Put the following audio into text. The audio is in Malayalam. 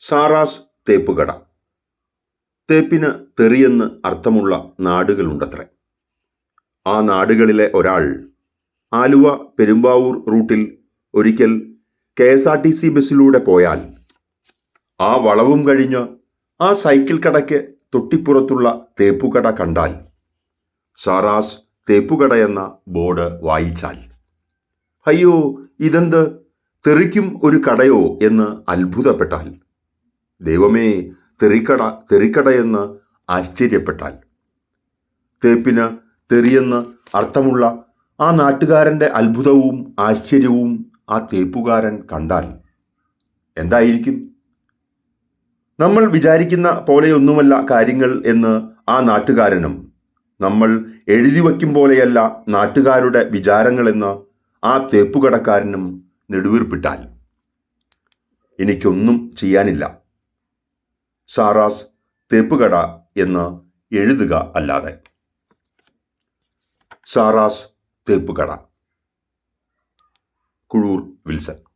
സാറാസ് തേപ്പുകട. തേപ്പിന് തെറിയെന്ന് അർത്ഥമുള്ള നാടുകളുണ്ടത്രേ. ആ നാടുകളിലെ ഒരാൾ ആലുവ പെരുമ്പാവൂർ റൂട്ടിൽ ഒരിക്കൽ K S R T C ബസ്സിലൂടെ പോയാൽ ആ വളവും കഴിഞ്ഞ് ആ സൈക്കിൾ കടയ്ക്ക് തൊട്ടിപ്പുറത്തുള്ള തേപ്പുകട കണ്ടാൽ സാറാസ് തേപ്പുകട എന്ന ബോർഡ് വായിച്ചാൽ അയ്യോ ഇതെന്ത്? തെറിക്കും ഒരു കടയോ? എന്ന് അത്ഭുതപ്പെട്ടാൽ ദൈവമേ തെറിക്കട തെറിക്കടയെന്ന് ആശ്ചര്യപ്പെട്ടാൽ. തേപ്പിന് തെറിയെന്ന് അർത്ഥമുള്ള ആ നാട്ടുകാരന്റെ അത്ഭുതവും ആശ്ചര്യവും ആ തേപ്പുകാരൻ കണ്ടാൽ എന്തായിരിക്കും? നമ്മൾ വിചാരിക്കുന്ന പോലെയൊന്നുമല്ല കാര്യങ്ങൾ എന്ന് ആ നാട്ടുകാരനും നമ്മൾ എഴുതി വയ്ക്കും പോലെയല്ല നാട്ടുകാരുടെ വിചാരങ്ങളെന്ന് ആ തേപ്പുകടക്കാരനും നെടുവീർപ്പിട്ടാൽ. എനിക്കൊന്നും ചെയ്യാനില്ല. സാറാസ് തേപ്പുകട എന്ന് എഴുതുക അല്ലാതെ. സാറാസ് തേപ്പുകട. കുഴൂർ വിൽസൺ.